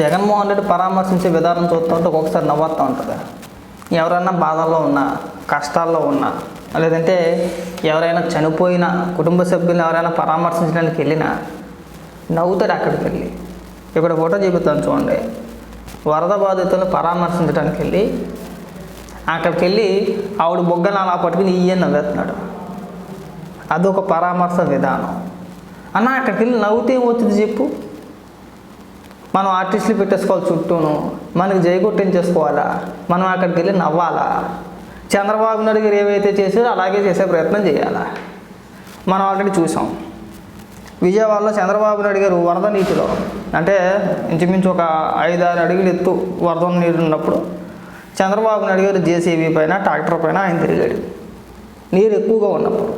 జగన్మోహన్ రెడ్డి పరామర్శించే విధానం చూస్తుంటే ఒక్కొక్కసారి నవ్వుతూ ఉంటుంది. ఎవరైనా బాధల్లో ఉన్నా కష్టాల్లో ఉన్నా లేదంటే ఎవరైనా చనిపోయిన కుటుంబ సభ్యులు ఎవరైనా పరామర్శించడానికి వెళ్ళినా నవ్వుతాడు అక్కడికి వెళ్ళి. ఇక్కడ ఫోటో చూపిస్తాను చూడండి. వరద బాధితులను పరామర్శించడానికి వెళ్ళి అక్కడికి వెళ్ళి ఆవిడ బొగ్గను అలా పట్టుకుని ఈయన నవ్వేస్తున్నాడు. అదొక పరామర్శ విధానం. అన్న అక్కడికి వెళ్ళి నవ్వుతే ఏమవుతుంది చెప్పు? మనం ఆర్టిస్టులు పెట్టేసుకోవాలి చుట్టూను. మనకి జయకొట్టించేసుకోవాలా మనం అక్కడికి వెళ్ళి నవ్వాలా? చంద్రబాబు నాయుడు గారు ఏవైతే చేసారో అలాగే చేసే ప్రయత్నం చేయాలా? మనం ఆల్రెడీ చూసాం. విజయవాడలో చంద్రబాబు నాయుడు గారు వరద నీటిలో అంటే ఇంచుమించు ఒక ఐదు ఆరు అడుగులు ఎత్తు వరద నీరు ఉన్నప్పుడు చంద్రబాబు నాయుడు గారు జేసీబీ పైన ట్రాక్టర్ పైన ఆయన తిరిగాడు. నీరు ఎక్కువగా ఉన్నప్పుడు.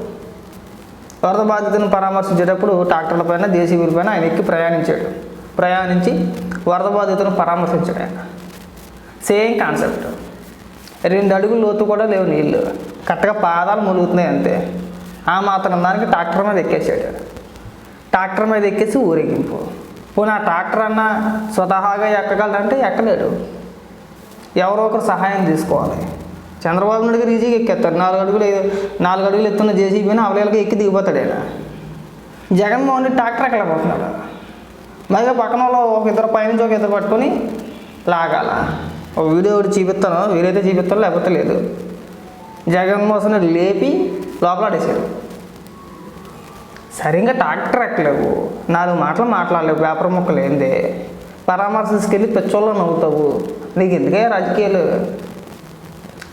వరద బాధితులను పరామర్శించేటప్పుడు ట్రాక్టర్ల పైన జేసీబీల పైన ఆయన ఎక్కి ప్రయాణించాడు. ప్రయాణించి వరద బాధితులను పరామర్శించాడు. ఆయన సేమ్ కాన్సెప్ట్ రెండు అడుగులు లోతు కూడా లేవు నీళ్ళు కరెక్ట్గా పాదాలు ములుగుతున్నాయి అంతే. ఆ మాత్రం దానికి ట్రాక్టర్ మీద ఎక్కేసాడు. ట్రాక్టర్ మీద ఎక్కేసి ఊరేగింపు. పోనీ ఆ ట్రాక్టర్ అన్న స్వతహాగా ఎక్కగలరంటే ఎక్కలేడు. ఎవరో ఒకరు సహాయం తీసుకోవాలి. చంద్రబాబు నాయుడు గారు ఈజీగా ఎక్కేస్తారు నాలుగు అడుగులు నాలుగు అడుగులు ఎత్తున్న జేసీబీని అవలేలుగా ఎక్కి దిగిపోతాడు ఆయన. జగన్మోహన్ రెడ్డి ట్రాక్టర్ ఎక్కలేకపోతున్నాడు. పైగా పక్కన వాళ్ళు ఒక ఇద్దరు పైనుంచి ఒక ఇద్దరు పట్టుకొని లాగాల. ఒక వీడియో ఒకటి చూపిస్తాను. వీరైతే చూపిస్తాను లేకపోతే లేదు. జగన్మోహన్ లేపి లోపలాడేశారు సరిగ్గా ట్రాక్టర్ ఎక్కలేవు. నాలుగు మాటలు మాట్లాడలేవు. పేపర్ ముక్కలు ఏంది? పరామర్శించుకెళ్ళి పెచ్చోళ్ళు నవ్వుతావు. నీకు ఎందుకే రాజకీయాలు?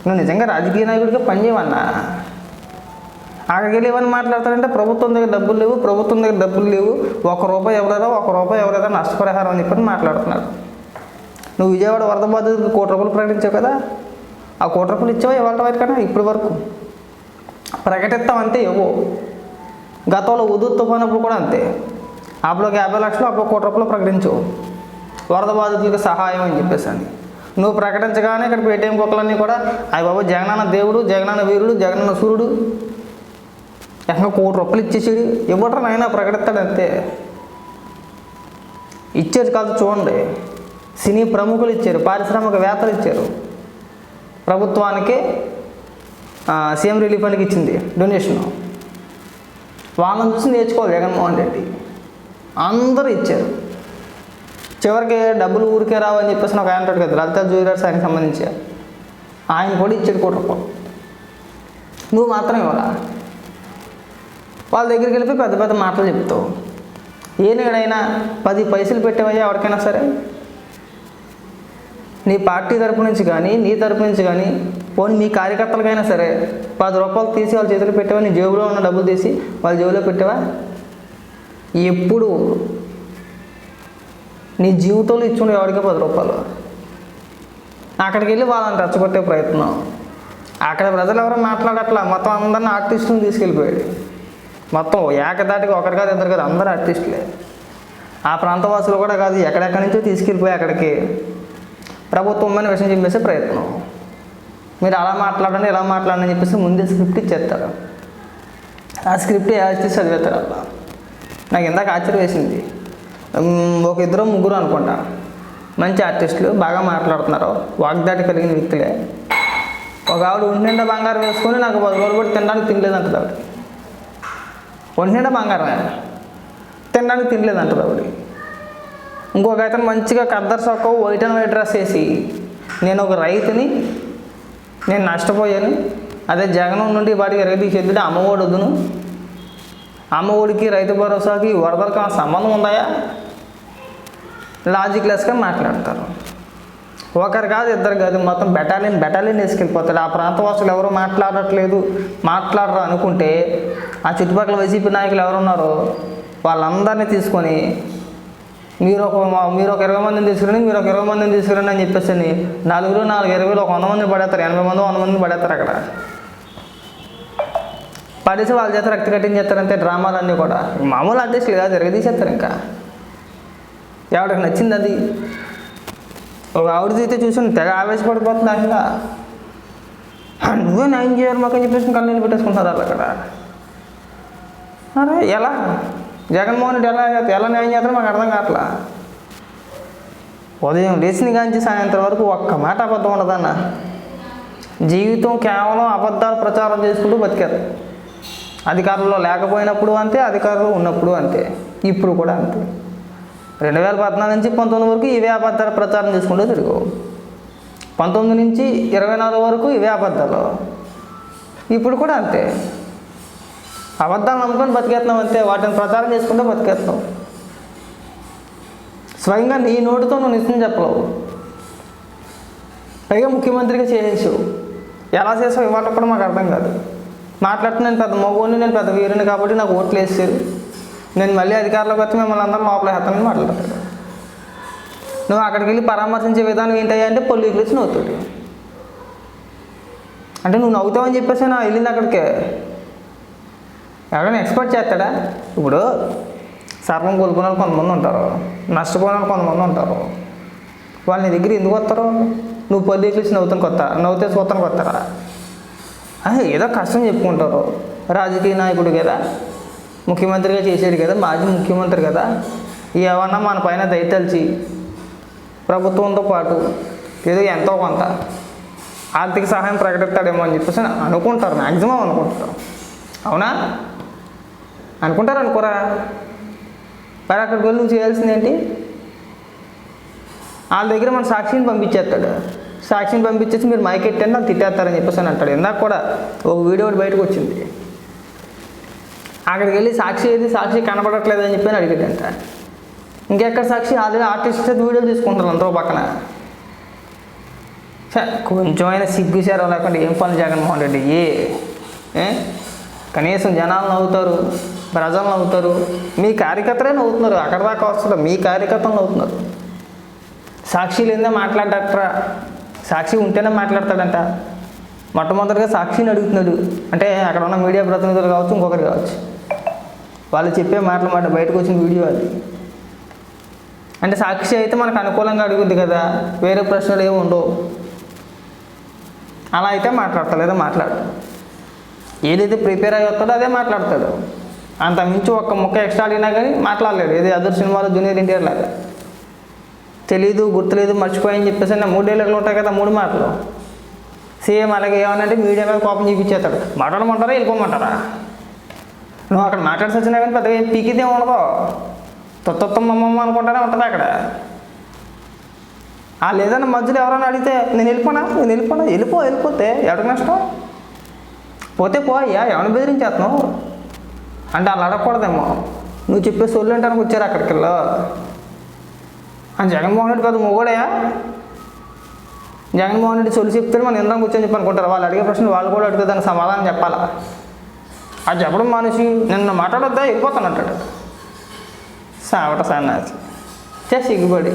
నువ్వు నిజంగా రాజకీయ నాయకుడిగా పనిచేయవన్నా? అక్కడికి వెళ్ళి ఏమని మాట్లాడతారంటే ప్రభుత్వం దగ్గర డబ్బులు లేవు ప్రభుత్వం దగ్గర డబ్బులు లేవు ఒక రూపాయి ఎవరైనా ఒక రూపాయి ఎవరైనా నష్టపరిహారం అని చెప్పని మాట్లాడుతున్నాడు నువ్వు విజయవాడ వరద బాధితులకు కోటి రూపాయలు ప్రకటించావు కదా ఆ కోటి రూపాయలు ఇచ్చావా ఇవాళ వరకు కదా ఇప్పటి వరకు? ప్రకటిస్తాం అంతే గతంలో ఉదు తుఫానప్పుడు కూడా అంతే. అప్పుడు ఒక యాభై లక్షలు అప్పుడు కోటి రూపాయలు ప్రకటించవు. వరద బాధితులకు సహాయం అని చెప్పేసి అని నువ్వు ప్రకటించగానే ఇక్కడ పేటీఎం కుక్కలన్నీ కూడా అయ్య బాబు జగనన్న దేవుడు జగనన్న వీరుడు జగనన్న సూర్యుడు ఎక్కడ కోటి రూపాయలు ఇచ్చేసాడు? ఇవ్వటం నాయన ప్రకటిస్తాడు అంతే ఇచ్చేది కాదు చూడండి. సినీ ప్రముఖులు ఇచ్చారు పారిశ్రామికవేత్తలు ఇచ్చారు. ప్రభుత్వానికి సీఎం రిలీఫ్ ఫండ్కి ఇచ్చింది డొనేషన్. వాళ్ళని చూసి నేర్చుకోవాలి జగన్మోహన్ రెడ్డి. అందరూ ఇచ్చారు. చివరికి డబ్బులు ఊరికే రావని చెప్పేసి ఒక ఆయన కదా లలిత జ్యువెలర్స్ ఆయనకి సంబంధించి. ఆయన కూడా ఇచ్చాడు కోటి రూపాయలు. నువ్వు మాత్రం ఇవ్వాలా? వాళ్ళ దగ్గరికి వెళ్ళి పెద్ద పెద్ద మాటలు చెప్తావు. ఏనాడైనా పది పైసలు పెట్టేవయ్యా ఎవరికైనా సరే? నీ పార్టీ తరపు నుంచి కానీ నీ తరపు నుంచి కానీ పోనీ మీ కార్యకర్తలకైనా సరే పది రూపాయలు తీసి వాళ్ళ చేతిలో పెట్టావా? నీ జేబులో ఉన్న డబ్బులు తీసి వాళ్ళ జేబులో పెట్టావా? ఎప్పుడు? నీ జీవితంలో ఇచ్చుండే ఎవరికి పది రూపాయలు? అక్కడికి వెళ్ళి వాళ్ళని రెచ్చగొట్టే ప్రయత్నం. అక్కడ ప్రజలు ఎవరో మాట్లాడట్లా. మొత్తం అందరిని ఆర్టిస్టుని తీసుకెళ్ళిపోయాడు. మొత్తం ఏకదాటికి ఒకరు కాదు ఇద్దరు కాదు అందరు ఆర్టిస్టులే ఆ ప్రాంతవాసులు కూడా కాదు ఎక్కడెక్కడి నుంచో తీసుకెళ్ళిపోయి అక్కడికి ప్రభుత్వం అని విషయం చెప్పేసే ప్రయత్నం. మీరు అలా మాట్లాడండి ఇలా మాట్లాడండి అని చెప్పేసి ముందే స్క్రిప్ట్ ఇచ్చేస్తారు. ఆ స్క్రిప్ట్ యాజ్ చదివేస్తారు అలా. నాకు ఇందాక ఆశ్చర్యం వేసింది. ఒక ఇద్దరు ముగ్గురు అనుకుంటా. మంచి ఆర్టిస్టులు బాగా మాట్లాడుతున్నారు. వాగ్దాటి కలిగిన వ్యక్తులే. ఒక ఆవిడ ఒంటి బంగారం వేసుకొని నాకు పది రోజులు కూడా తినడానికి తినలేదంటది ఆవిడ. ఒంటి బంగారం తినడానికి తినలేదంటది ఆవిడ. ఇంకొక అతను మంచిగా కద్దర్ సొక్క వైట్ అండ్ వైట్ డ్రెస్ వేసి నేను ఒక రైతుని నేను నష్టపోయాను. అదే జగనం నుండి వాడికి రైతు చెందితే అమ్మఒడి వద్దును. అమ్మఒడికి రైతు భరోసాకి వరదలకు సంబంధం ఉందాయా? లాజిక్లెస్గా మాట్లాడతారు. ఒకరు కాదు ఇద్దరు కాదు మొత్తం బెటాలియన్ బెటాలియన్ వేసుకెళ్ళిపోతాడు. ఆ ప్రాంతవాసులు ఎవరు మాట్లాడట్లేదు. మాట్లాడరు అనుకుంటే ఆ చుట్టుపక్కల వైసీపీ నాయకులు ఎవరున్నారో వాళ్ళందరినీ తీసుకొని మీరు ఒక మీరు ఒక ఇరవై మందిని తీసుకురండి మీరు ఒక ఇరవై మందిని తీసుకురండి అని చెప్పేసి నలుగురు నాలుగు ఇరవైలో ఒక వంద మందిని పడేస్తారు. ఎనభై మంది వంద మందిని పడేస్తారు అక్కడ. పడేసి వాళ్ళ చేత రక్త డ్రామాలు డ్రామాలన్నీ కూడా. మామూలు అధ్యక్షులు కాదు తీసేస్తారు ఇంకా. ఎవరికి నచ్చింది అది? ఒక ఆవిడ అయితే చూసి తెగ ఆవేశపడిపోతుంది అసలు నువ్వే న్యాయం చేయాలి మాకు అని చెప్పేసి కళ్ళు పెట్టేసుకుంటారు వాళ్ళు అక్కడ. అరే ఎలా? జగన్మోహన్ రెడ్డి ఎలా ఎలా న్యాయం చేస్తారో మాకు అర్థం కావట్లా. ఉదయం లేచిన కాంచి సాయంత్రం వరకు ఒక్క మాట అబద్ధం ఉండదన్న. జీవితం కేవలం అబద్ధాలు ప్రచారం చేసుకుంటూ బతికారు అధికారంలో లేకపోయినప్పుడు అంతే అధికారంలో ఉన్నప్పుడు అంతే. ఇప్పుడు కూడా అంతే. రెండు వేల పద్నాలుగు నుంచి పంతొమ్మిది వరకు ఇవే అబద్ధాలు ప్రచారం చేసుకుంటూ తిరుగు పంతొమ్మిది నుంచి ఇరవై నాలుగు వరకు ఇవే అబద్ధాలు ఇప్పుడు కూడా అంతే. అబద్ధాలు నమ్ముకొని బతికేస్తున్నాం అంతే. వాటిని ప్రచారం చేసుకుంటూ బతికేస్తున్నాం స్వయంగా నీ నోటితో నువ్వు నిశ్చయం చెప్పలేవు. పైగా ముఖ్యమంత్రిగా చేసేసావు ఎలా చేసావు ఇవాళ కూడా మాకు అర్థం కాదు. మాట్లాడుతూ నేను పెద్ద మగోని నేను పెద్ద వీరుని కాబట్టి నాకు ఓట్లు వేసారు నేను మళ్ళీ అధికారంలోకి వచ్చి మిమ్మల్ని అందరూ లోపల వేస్తానని మాట్లాడతాడు నువ్వు అక్కడికి వెళ్ళి పరామర్శించే విధానం ఏంటయ్యా అంటే పొల్లి నవ్వుతాడు. అంటే నువ్వు నవ్వుతావని చెప్పేసి నా వెళ్ళింది అక్కడికి. ఎవరైనా ఎక్స్పర్ట్ చేస్తాడా? ఇప్పుడు సర్వం కోల్పోయిన వాళ్ళు కొంతమంది ఉంటారు. నష్టపోయిన వాళ్ళు కొంతమంది ఉంటారు. వాళ్ళు నీ దగ్గర ఎందుకు వస్తారు? నువ్వు పొద్దు ఎక్కించి నవ్వుతాను కొత్త నవ్వుతే చూస్తాను కొత్తరా ఏదో కష్టం చెప్పుకుంటారు. రాజకీయ నాయకుడు కదా. ముఖ్యమంత్రిగా చేశాడు కదా మాజీ ముఖ్యమంత్రి కదా. ఏమన్నా మన పైన దయతలిచి ప్రభుత్వంతో పాటు ఏదో ఎంతో కొంత ఆర్థిక సహాయం ప్రకటిస్తాడేమో అని చెప్పేసి అనుకుంటారు మ్యాక్సిమం అనుకుంటారు. అవునా? అనుకుంటారు అనుకోరా? మరి అక్కడికి వెళ్ళి నువ్వు చేయాల్సింది ఏంటి? వాళ్ళ దగ్గర మన సాక్షిని పంపించేస్తాడు. సాక్షిని పంపించేసి మీరు మైకెట్టండి నాకు తిట్టేస్తారని చెప్పేసి అని అంటాడు. ఇందాక కూడా ఒక వీడియో ఒకటి బయటకు వచ్చింది. అక్కడికి వెళ్ళి సాక్షి ఏది? సాక్షి కనబడట్లేదు అని చెప్పి అడిగాడంట ఇంకెక్కడ సాక్షి? ఆల్రెడీ ఆర్టిస్ట్ వీడియోలు తీసుకుంటారు అంతా పక్కన. కొంచెం అయినా సిగ్గు సేరం లేకుండా ఏం పని జగన్మోహన్ రెడ్డి? ఏ? కనీసం జనాలు నవ్వుతారు ప్రజలు నవ్వుతారు. మీ కార్యకర్తలే నవ్వుతున్నారు. అక్కడ దాకా వస్తారు మీ కార్యకర్తలు నవ్వుతున్నారు. సాక్షి లేదా మాట్లాడటరా సాక్షి ఉంటేనే మాట్లాడతాడంట. మొట్టమొదటిగా సాక్షిని అడుగుతున్నాడు. అంటే అక్కడ ఉన్న మీడియా ప్రతినిధులు కావచ్చు ఇంకొకరు కావచ్చు. వాళ్ళు చెప్పే మాటలు మాట బయటకు వచ్చిన వీడియో అది. అంటే సాక్షి అయితే మనకు అనుకూలంగా అడుగుద్ది కదా వేరే ప్రశ్నలు ఏమి ఉండవు. అలా అయితే మాట్లాడతా లేదా మాట్లాడు. ఏదైతే ప్రిపేర్ అయ్యి వస్తాడో అదే మాట్లాడతాడు. అంత మించి ఒక్క ముక్క ఎక్స్ట్రా అడిగినా కానీ మాట్లాడలేడు. ఏది అదర్ సినిమాలో జూనియర్ ఎన్టీఆర్ లాగా. తెలీదు గుర్తులేదు మర్చిపోయని చెప్పేసి నా మూడు డైలాగులు ఉంటాయి కదా మూడు మాటలు. సేమ్ అలాగే ఏమనంటే మీడియా మీద కోపం చూపించేస్తాడు. మాట్లాడమంటారా వెళ్ళిపోమంటారా? నువ్వు అక్కడ మాట్లాడి వచ్చినా కానీ పెద్దగా ఏం పీకితే ఉండదు. తొత్తొత్తం అమ్మమ్మ అనుకుంటానే ఉంటుంది అక్కడ. ఆ లేదన్న మధ్యలో ఎవరైనా అడిగితే నేను వెళ్ళిపోనా? నేను వెళ్ళిపోనా? వెళ్ళిపో వెళ్ళిపోతే ఎవరికి నష్టం? పోతే పో అయ్యా ఎవరిని బెదిరించేస్తున్నావు అంటే అలా అడగకూడదేమో. నువ్వు చెప్పే సొల్లు అంటానికి వచ్చారు అక్కడికి వెళ్ళా ఆ జగన్మోహన్ రెడ్డి పెద్ద మొగోడయా జగన్మోహన్ రెడ్డి సొల్లు చెప్తే మనం ఇందాక కూర్చొని చెప్పి అనుకుంటారు. వాళ్ళు అడిగే ప్రశ్న వాళ్ళు కూడా అడిగితే దానికి సమాధానం చెప్పాలా? అది చెప్పడం మనిషి నిన్న మాట్లాడొద్దా వెళ్ళిపోతాను అంటాడు సావట సన్నాసి చే సిగ్గుపడి